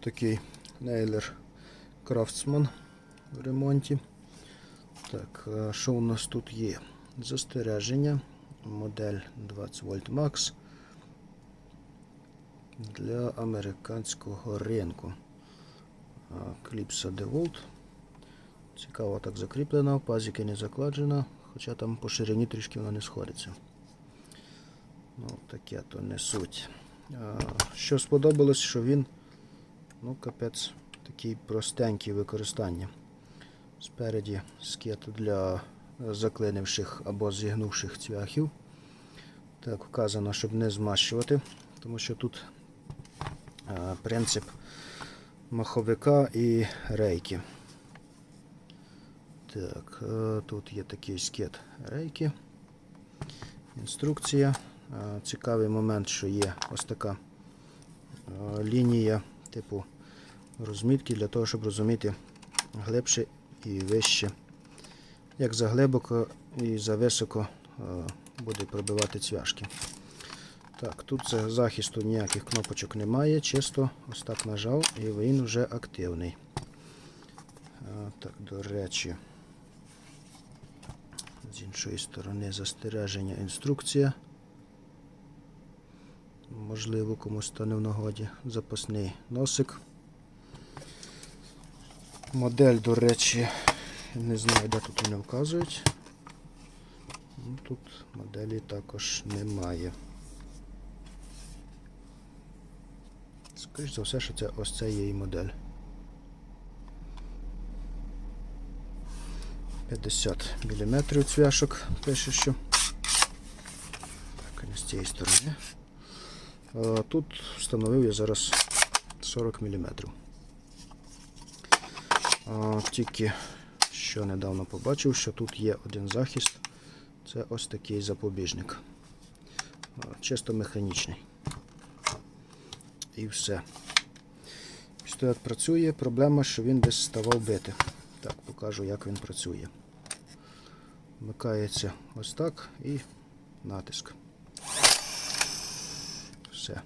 такий нейлер Craftsman в ремонті. Так, що у нас тут є? Застереження. Модель 20 вольт Max для американського ринку. Кліпса DeWalt. Цікаво так закріплена, в пазіки не закладена, хоча там по ширині трішки вона не сходиться. Ну, таке то не суть. Що сподобалось, що він, ну, капець, такий простенький в використанні. Спереді скет для заклинивших або зігнувших цвяхів. Так, вказано, щоб не змащувати, тому що тут а, принцип маховика і рейки. Так, е, тут є такий скет рейки. Інструкція. Е, Цікавий момент, що є ось така е, лінія типу розмітки для того, щоб розуміти глибше і вище. Як заглибоко і за високо е, буде пробивати цвяшки. Так, тут за захисту ніяких кнопочок немає, чисто ось так нажав і він вже активний. Е, Так, до речі, з іншої сторони застереження інструкція. Можливо, комусь стане в нагоді. Запасний носик. Модель, до речі, не знаю, де тут вони вказують. Ну, Тут моделі також немає. Скоріше за все, що це ось це і модель. 50 мм цвяшок пише, що. Так, не з цієї сторони. А, Тут встановив я зараз 40 мм. Тільки що недавно побачив, що тут є один захист. Це ось такий запобіжник. Чисто механічний. І все. Пістолет працює. Проблема, що він десь ставав бити. Так, покажу, як він працює. Вмикається ось так і натиск. Все.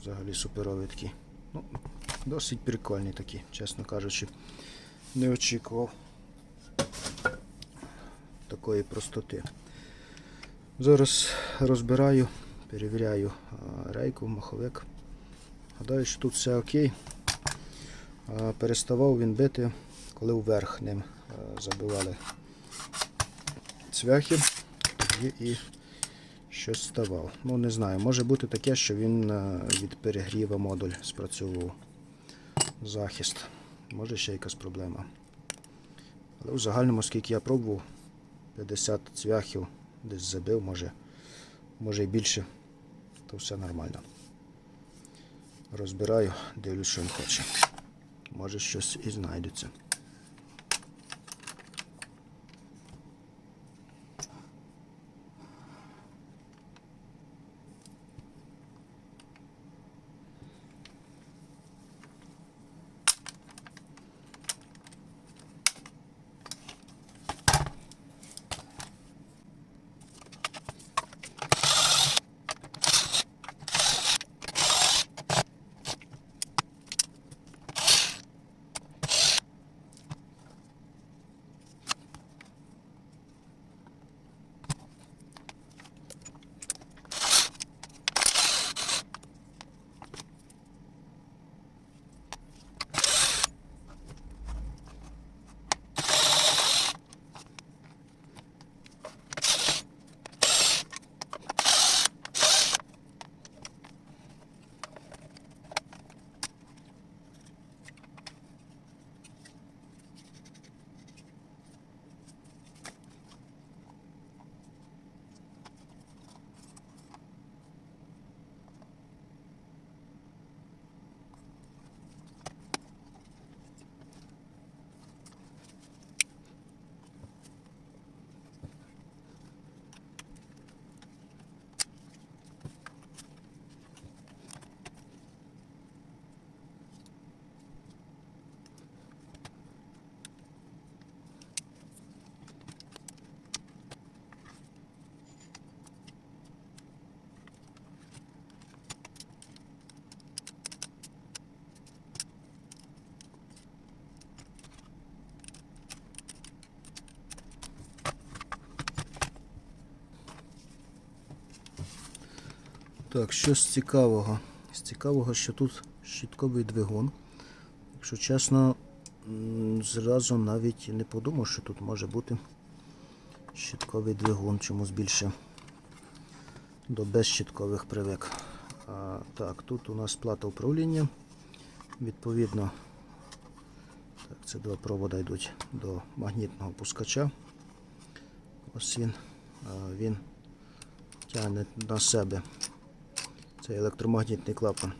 Взагалі суперовий такий. Ну, досить прикольний такий, чесно кажучи. Не очікував такої простоти. Зараз розбираю, перевіряю рейку, маховик. Гадаю, що тут все окей. Переставав він бити, коли вверх ним забивали цвяхи, тоді і щось ставав. Ну, не знаю, може бути таке, що він від перегріва модуль спрацьовував захист. Може ще якась проблема. Але в загальному, скільки я пробував, 50 цвяхів десь забив, може, може і більше, то все нормально. Розбираю, дивлюсь, що він хоче. Може щось і знайдеться. Так, що з цікавого? З цікавого, що тут щітковий двигун. Якщо чесно, зразу навіть не подумав, що тут може бути щітковий двигун, чомусь більше до безщіткових привик. А, так, тут у нас плата управління. Відповідно, так, це два провода йдуть до магнітного пускача. Ось він. А, він тягне на себе цей електромагнітний клапан.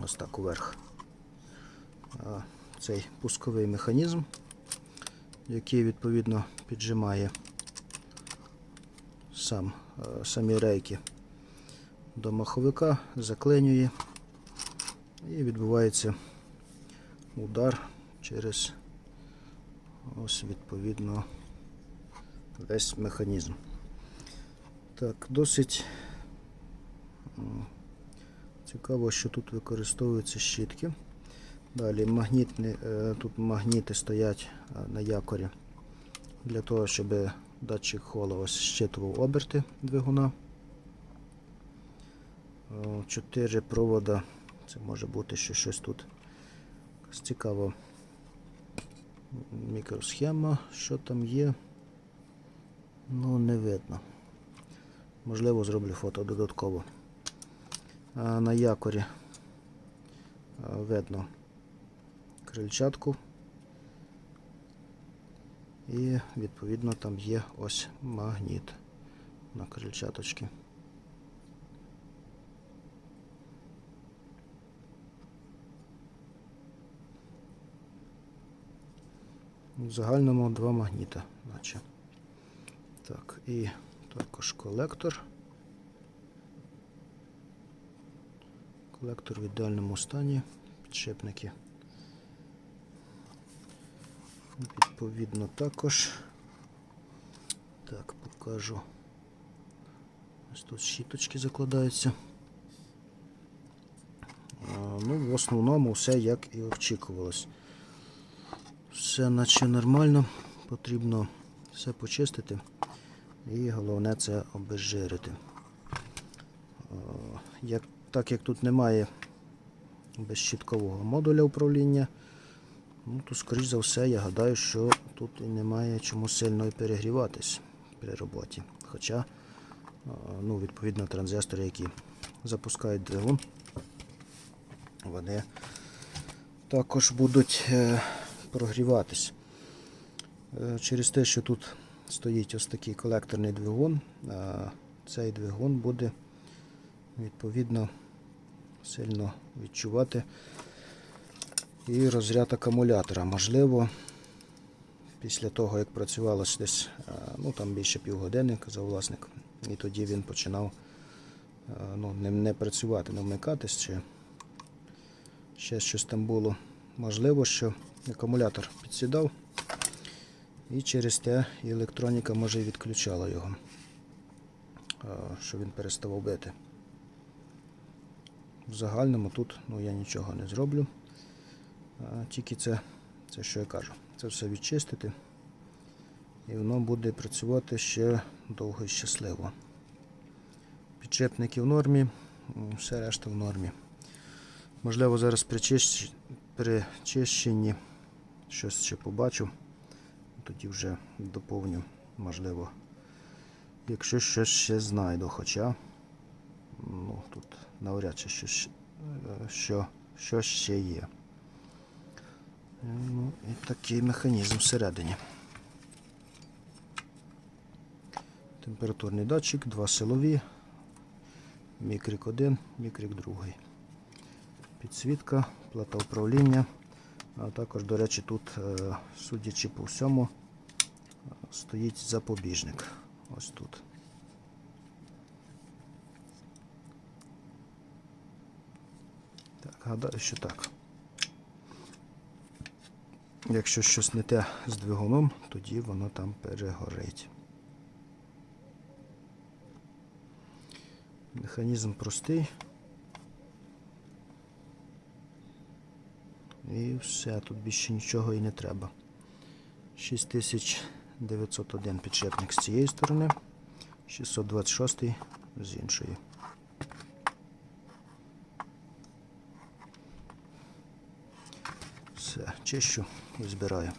Ось так уверх. А, цей пусковий механізм, який відповідно піджимає сам, е, самі рейки до маховика, заклинює і відбувається удар через ось відповідно весь механізм. Так, досить цікаво, що тут використовуються щітки. Далі магнітні, е, тут магніти стоять е, на якорі для того, щоб датчик хола ось щитував оберти двигуна. Чотири провода. Це може бути що щось тут цікава мікросхема, що там є. Ну, не видно. Можливо, зроблю фото додатково. На якорі видно крильчатку. І відповідно там є ось магніт на крильчаточки. В загальному два магніта, наче. Так, і також колектор. Колектор в ідеальному стані, підшипники. Відповідно також. Так, покажу. Ось тут щіточки закладаються. Ну, в основному все як і очікувалось. Все наче нормально, потрібно все почистити і головне це обезжирити. Як, так як тут немає безщіткового модуля управління, ну, то скоріш за все я гадаю, що тут і немає чому сильно перегріватись при роботі. Хоча, ну, відповідно, транзистори, які запускають двигун, вони також будуть е, прогріватись. Е, Через те, що тут стоїть ось такий колекторний двигун, цей двигун буде відповідно сильно відчувати і розряд акумулятора. Можливо, після того, як працювалося десь ну, там більше півгодини, казав власник, і тоді він починав ну, не, не працювати, не вмикатись, чи ще щось там було. Можливо, що акумулятор підсідав. І через те електроніка може і відключала його, а, що він переставав бити. В загальному тут ну, я нічого не зроблю. Тільки це, це, що я кажу, це все відчистити. І воно буде працювати ще довго і щасливо. Підшипники в нормі, все решта в нормі. Можливо, зараз при чищ- при чищенні щось ще побачу тоді вже доповню, можливо, якщо щось ще знайду, хоча ну, тут навряд чи щось, е, що, що ще є. Ну, і такий механізм всередині. Температурний датчик, два силові, мікрик 1, мікрик 2. Підсвітка, плата управління. А також, до речі, тут, е, судячи по всьому, е, стоїть запобіжник. Ось тут. Гадаю, що так. Якщо щось не те з двигуном, тоді воно там перегорить. Механізм простий. І все, тут більше нічого і не треба. 6901 підшипник з цієї сторони, 626 з іншої. Все, чищу і збираю.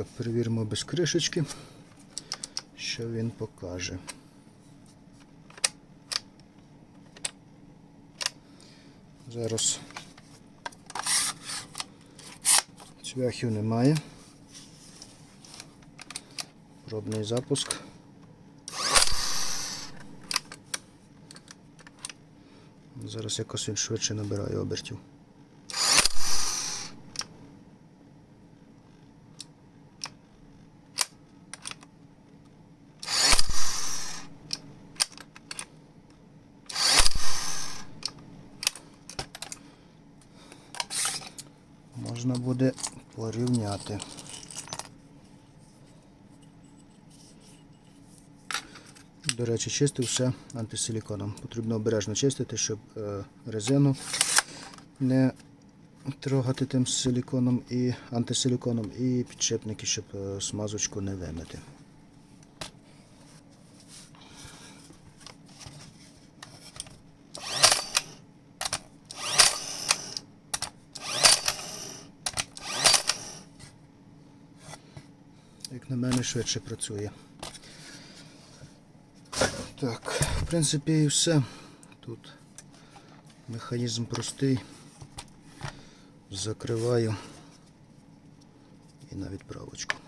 Так, перевіримо без кришечки, що він покаже. Зараз цвяхів немає. Пробний запуск. Зараз якось він швидше набирає обертів. Можна буде порівняти. До речі, чистив все антисиліконом. Потрібно обережно чистити, щоб е, резину не трогати тим силіконом і антисиліконом, і підшипники, щоб е, смазочку не вимити. Як на мене, швидше працює. Так, в принципі, і все. Тут механізм простий. Закриваю і на відправочку.